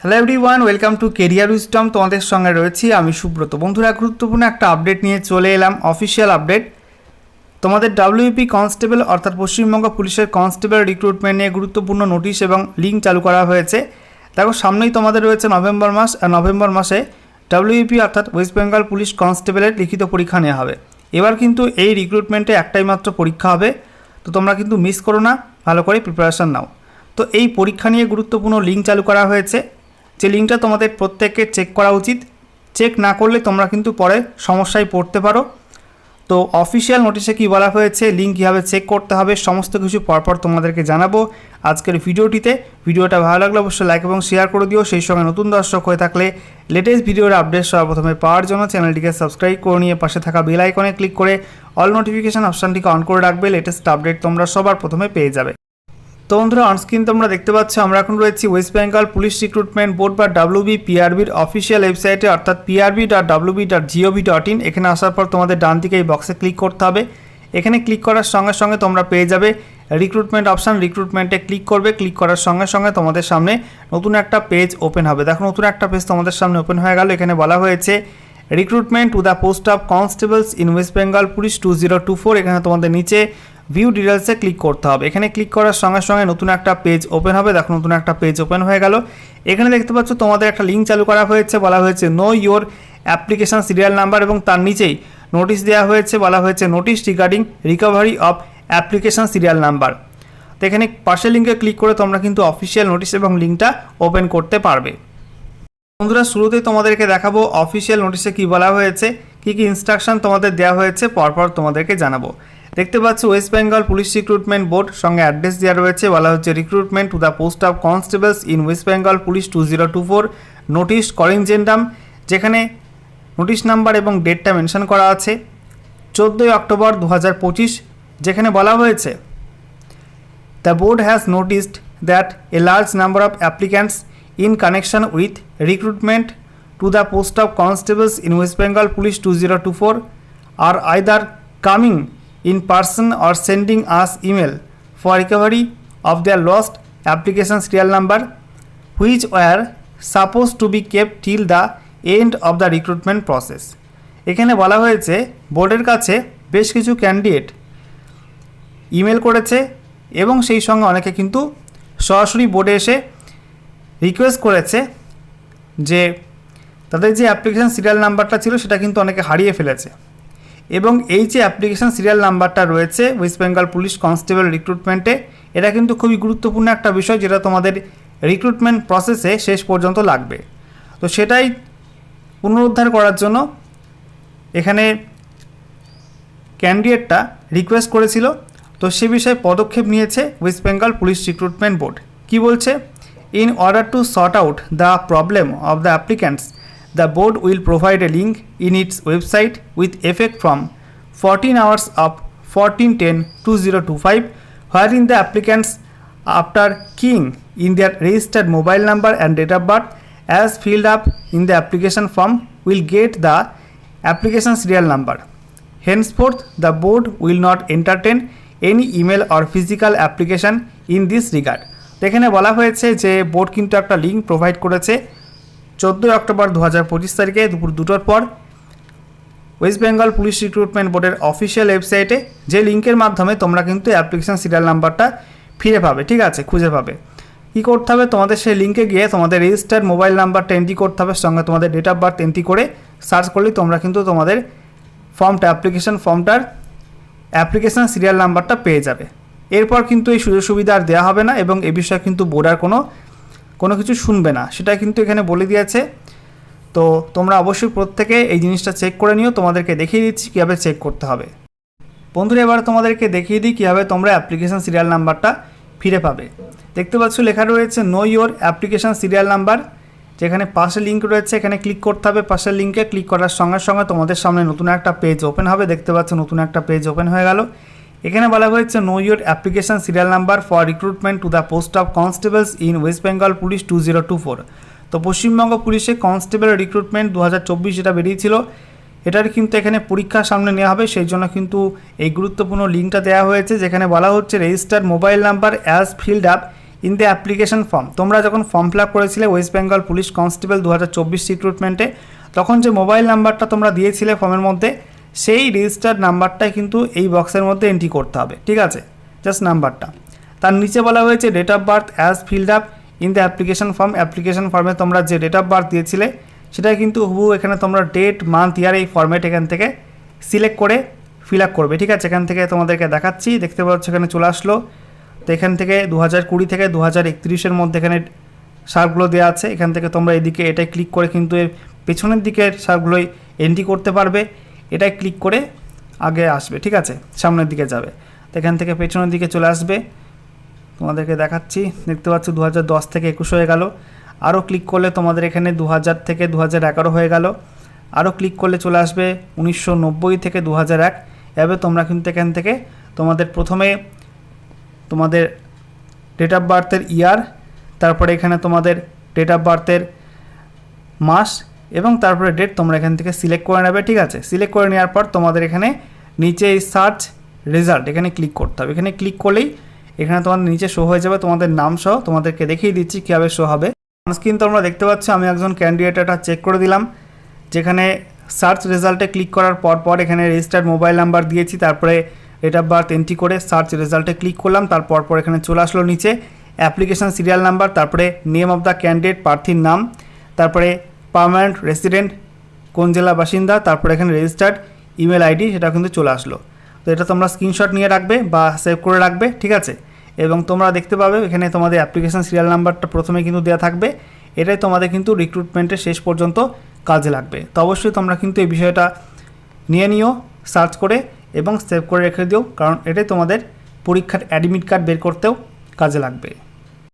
Hello everyone welcome to career wisdom তোমাদের সঙ্গে রয়েছি আমি সুব্রত। বন্ধুরা, গুরুত্বপূর্ণ একটা আপডেট নিয়ে চলে এলাম অফিসিয়াল আপডেট তোমাদের ডাব্লিউপি কনস্টেবল অর্থাৎ পশ্চিমবঙ্গ পুলিশের কনস্টেবল রিক্রুটমেন্ট নিয়ে গুরুত্বপূর্ণ নোটিশ এবং লিঙ্ক চালু করা হয়েছে। দেখো, সামনেই তোমাদের রয়েছে নভেম্বর মাস আর নভেম্বর মাসে ডাব্লিউপি অর্থাৎ ওয়েস্ট বেঙ্গল পুলিশ কনস্টেবলের লিখিত পরীক্ষা নেওয়া হবে। এবার কিন্তু এই রিক্রুটমেন্টে একটাই মাত্র পরীক্ষা হবে, তো তোমরা কিন্তু মিস করো না, ভালো করে প্রিপারেশান নাও। তো এই পরীক্ষা নিয়ে গুরুত্বপূর্ণ লিঙ্ক চালু করা হয়েছে। যে লিঙ্কটা তোমাদের প্রত্যেককে চেক করা উচিত। চেক না করলে তোমরা কিন্তু পরে সমস্যায় পড়তে পারো। তো অফিসিয়াল নোটিশে কি বলা হয়েছে লিঙ্ক কীভাবে চেক করতে হবে, সমস্ত কিছু পরপর তোমাদেরকে জানাব আজকের ভিডিওটিতে। ভিডিওটা ভালো লাগলে অবশ্যই লাইক এবং শেয়ার করে দিও। সেই সঙ্গে নতুন দর্শক হয়ে থাকলে লেটেস্ট ভিডিওর আপডেট সর্বপ্রথমে পাওয়ার জন্য চ্যানেলটিকে সাবস্ক্রাইব করে নিয়ে পাশে থাকা বেল আইকনে ক্লিক করে অল নোটিফিকেশান অপশানটিকে অন করে রাখবে। লেটেস্ট আপডেট তোমরা সবার প্রথমে পেয়ে যাবে। তো বন্ধুরা অনস্ক্রিন তোমরা দেখতে পাচ্ছ, আমরা এখন রয়েছি West Bengal police recruitment board বা ডাব্লিউবি পিআরবির অফিসিয়াল ওয়েবসাইটে অর্থাৎ PRB dot WB dot GOV dot in এখানে আসার পর তোমাদের ডান দিকে এই বক্সে ক্লিক করতে হবে। এখানে ক্লিক করার সঙ্গে সঙ্গে তোমরা পেয়ে যাবে রিক্রুটমেন্ট অপশান রিক্রুটমেন্টে ক্লিক করবে ক্লিক করার সঙ্গে সঙ্গে তোমাদের সামনে নতুন একটা পেজ ওপেন হবে। দেখো, নতুন একটা পেজ তোমাদের সামনে ওপেন হয়ে গেল। এখানে বলা হয়েছে recruitment to the post of constables in West Bengal police two zero two four এখানে তোমাদের নিচে ভিউ ডিটেলসে ক্লিক করতে হবে। এখানে ক্লিক করার সঙ্গে সঙ্গে নতুন একটা পেজ ওপেন হবে। দেখো, নতুন একটা পেজ ওপেন হয়ে গেল। এখানে দেখতে পাচ্ছ, তোমাদের একটা লিঙ্ক চালু করা হয়েছে, বলা হয়েছে know your application serial number এবং তার নিচেই নোটিশ দেওয়া হয়েছে, বলা হয়েছে notice regarding recovery of application serial number তো এখানে পাশের লিঙ্কে ক্লিক করে তোমরা কিন্তু অফিসিয়াল নোটিশ এবং লিঙ্কটা ওপেন করতে পারবে। বন্ধুরা, শুরুতেই তোমাদেরকে দেখাবো অফিসিয়াল নোটিশে কি বলা হয়েছে, কি কি ইনস্ট্রাকশন তোমাদের দেওয়া হয়েছে, পরপর তোমাদেরকে জানাব। দেখতে পাচ্ছ West Bengal police recruitment board, সঙ্গে অ্যাড্রেস দেওয়া রয়েছে, বলা হচ্ছে recruitment to the post of constables in West Bengal police two zero two four, notice corrigendum যেখানে নোটিশ নাম্বার এবং ডেটটা মেনশন করা আছে, চোদ্দোই অক্টোবর দু হাজার পঁচিশ, যেখানে বলা হয়েছে The that a large number of applicants in of applicants in connection with recruitment to the post of constables in West Bengal Police 2024 are either coming in person or sending us email for recovery of their lost application serial number which were supposed to be kept till the end of the recruitment process এখানে বলা হয়েছে বোর্ডের কাছে বেশ কিছু candidate email করেছে এবং সেই সঙ্গে অনেকে কিন্তু সরাসরি বোর্ডে এসে রিকোয়েস্ট করেছে যে তাদের যে অ্যাপ্লিকেশান সিরিয়াল নাম্বারটা ছিল সেটা কিন্তু অনেকে হারিয়ে ফেলেছে এবং এই যে অ্যাপ্লিকেশান সিরিয়াল নাম্বারটা রয়েছে ওয়েস্ট বেঙ্গল পুলিশ কনস্টেবল রিক্রুটমেন্টে এটা কিন্তু খুবই গুরুত্বপূর্ণ একটা বিষয় যেটা তোমাদের রিক্রুটমেন্ট প্রসেসে শেষ পর্যন্ত লাগবে। তো সেটাই পুনরুদ্ধার করার জন্য এখানে ক্যান্ডিডেটটা রিকোয়েস্ট করেছিল। তো সে বিষয়ে পদক্ষেপ নিয়েছে West Bengal police recruitment board কি বলছে? In order to sort out the problem of the applicants in its website with effect from fourteen hours of fourteen ten two zero two five where in the applicants after king in their registered mobile number and date of birth as filled up in the application form will get the application serial number. Henceforth, the board will not entertain any email or physical application in this regard. এখানে বলা হয়েছে যে board কিন্তু একটা link provide করেছে চোদ্দোই October দু হাজার পঁচিশ তারিখে দুপুর দুটোর পর ওয়েস্ট বেঙ্গল পুলিশ রিক্রুটমেন্ট বোর্ডের অফিসিয়াল ওয়েবসাইটে যে লিঙ্কের মাধ্যমে তোমরা কিন্তু অ্যাপ্লিকেশন সিরিয়াল নাম্বারটা ফিরে পাবে, ঠিক আছে? খুঁজে পাবে। কী করতে হবে? তোমাদের সেই লিঙ্কে গিয়ে তোমাদের রেজিস্টার মোবাইল নাম্বারটা এন্ট্রি করতে হবে, সঙ্গে তোমাদের ডেট অফ বার্থ এন্ট্রি করে সার্চ করলেই তোমরা কিন্তু তোমাদের ফর্মটা, অ্যাপ্লিকেশন ফর্মটার অ্যাপ্লিকেশন সিরিয়াল নাম্বারটা পেয়ে যাবে। এরপর কিন্তু এই সুযোগ সুবিধা আর দেওয়া হবে না এবং এ বিষয়ে কিন্তু বোর্ডার কোনো কোনো কিছু শুনবে না। সেটা কিন্তু এখানে বলে দিয়েছে। তো তোমরা অবশ্যই প্রত্যেকে এই জিনিসটা চেক করে নিও। তোমাদেরকে দেখিয়ে দিচ্ছি কীভাবে চেক করতে হবে। বন্ধুরা, এবার তোমাদেরকে দেখিয়ে দিই কীভাবে তোমরা অ্যাপ্লিকেশন সিরিয়াল নাম্বারটা ফিরে পাবে। দেখতে পাচ্ছ, লেখা রয়েছে know your application serial number যেখানে পাশে লিঙ্ক রয়েছে। এখানে ক্লিক করতে হবে। পাশের লিঙ্কে ক্লিক করার সঙ্গে সঙ্গে তোমাদের সামনে নতুন একটা পেজ ওপেন হবে। দেখতে পাচ্ছ, নতুন একটা পেজ ওপেন হয়ে গেল। এখানে বলা হয়েছে know your application serial number for recruitment to the post of constables in West Bengal police two zero two four তো পশ্চিমবঙ্গ পুলিশে কনস্টেবল রিক্রুটমেন্ট দু হাজার চব্বিশ যেটা বেরিয়েছিল, এটার কিন্তু এখানে পরীক্ষার সামনে নেওয়া হবে। সেই জন্য কিন্তু এই গুরুত্বপূর্ণ লিঙ্কটা দেওয়া হয়েছে, যেখানে বলা হচ্ছে register mobile number as filled up in the application form তোমরা যখন ফর্ম ফিল আপ করেছিলে ওয়েস্ট বেঙ্গল পুলিশ কনস্টেবল দু হাজার চব্বিশ রিক্রুটমেন্টে তখন যে মোবাইল নাম্বারটা তোমরা দিয়েছিলে ফর্মের মধ্যে সেই রেজিস্টার্ড নাম্বারটাই কিন্তু এই বক্সের মধ্যে এন্ট্রি করতে হবে, ঠিক আছে? জাস্ট নাম্বারটা তার নিচে বলা হয়েছে date of birth as filled up in the application form application ফর্মে তোমরা যে ডেট অফ বার্থ দিয়েছিলে সেটা কিন্তু হুবু এখানে তোমরা ডেট মান্থ ইয়ার এই ফর্মেট এখান থেকে সিলেক্ট করে ফিল আপ করবে, ঠিক আছে? এখান থেকে তোমাদেরকে দেখাচ্ছি, দেখতে পাচ্ছ এখানে চলে আসলো। তো এখান থেকে দু হাজার কুড়ি থেকে দু হাজার একত্রিশের মধ্যে এখানে সারগুলো দেওয়া আছে। এখান থেকে তোমরা এদিকে এটাই ক্লিক করে কিন্তু এর পেছনের দিকের সারগুলোই এন্ট্রি করতে পারবে। এটাই ক্লিক করে আগে আসবে, ঠিক আছে? সামনের দিকে যাবে। তো এখান থেকে পেছনের দিকে চলে আসবে। তোমাদেরকে দেখাচ্ছি। দেখতে পাচ্ছ দু হাজার দশ থেকে একুশ হয়ে গেল। আরও ক্লিক করলে তোমাদের এখানে দু হাজার থেকে দু হাজার এগারো হয়ে গেল। আরও ক্লিক করলে চলে আসবে উনিশশো নব্বই থেকে দু হাজার এক। এভাবে তোমরা কিন্তু এখান থেকে তোমাদের প্রথমে তোমাদের ডেট অফ বার্থের ইয়ার তারপরে এখানে তোমাদের ডেট অফ বার্থের মাস এবং তারপরে ডেট তোমরা এখান থেকে সিলেক্ট করে নেবে, ঠিক আছে? সিলেক্ট করে নেওয়ার পর তোমাদের এখানে নিচে এই সার্চ রেজাল্ট এখানে ক্লিক করতে হবে। এখানে ক্লিক করলেই এখানে তোমাদের নিচে শো হয়ে যাবে, তোমাদের নাম সহ তোমাদেরকে দেখিয়ে দিচ্ছি কীভাবে শো হবে। স্ক্রিন তোমরা দেখতে পাচ্ছ, আমি একজন ক্যান্ডিডেট এটা চেক করে দিলাম, যেখানে সার্চ রেজাল্টে ক্লিক করার পর পর এখানে রেজিস্টার্ড মোবাইল নাম্বার দিয়েছি, তারপরে ডেট অফ বার্থ এন্ট্রি করে সার্চ রেজাল্টে ক্লিক করলাম, তারপর পর এখানে চলে আসলো নিচে অ্যাপ্লিকেশন সিরিয়াল নাম্বার তারপরে নেম অফ দ্য ক্যান্ডিডেট প্রার্থীর নাম, তারপরে পার্মানেন্ট রেসিডেন্ট কোন জেলা বাসিন্দা, তারপরে এখানে রেজিস্টার্ড ইমেল আইডি সেটা কিন্তু চলে আসলো। তো এটা তোমরা স্ক্রিনশট নিয়ে রাখবে বা সেভ করে রাখবে, ঠিক আছে? এবং তোমরা দেখতে পাবে এখানে তোমাদের অ্যাপ্লিকেশান সিরিয়াল নাম্বারটা প্রথমে কিন্তু দেওয়া থাকবে। এটাই তোমাদের কিন্তু রিক্রুটমেন্টের শেষ পর্যন্ত কাজে লাগবে। তো অবশ্যই তোমরা কিন্তু এই বিষয়টা নিয়ে নিও সার্চ করে এবং সেভ করে রেখে দিও, কারণ এটাই তোমাদের পরীক্ষার অ্যাডমিট কার্ড বের করতেও কাজে লাগবে।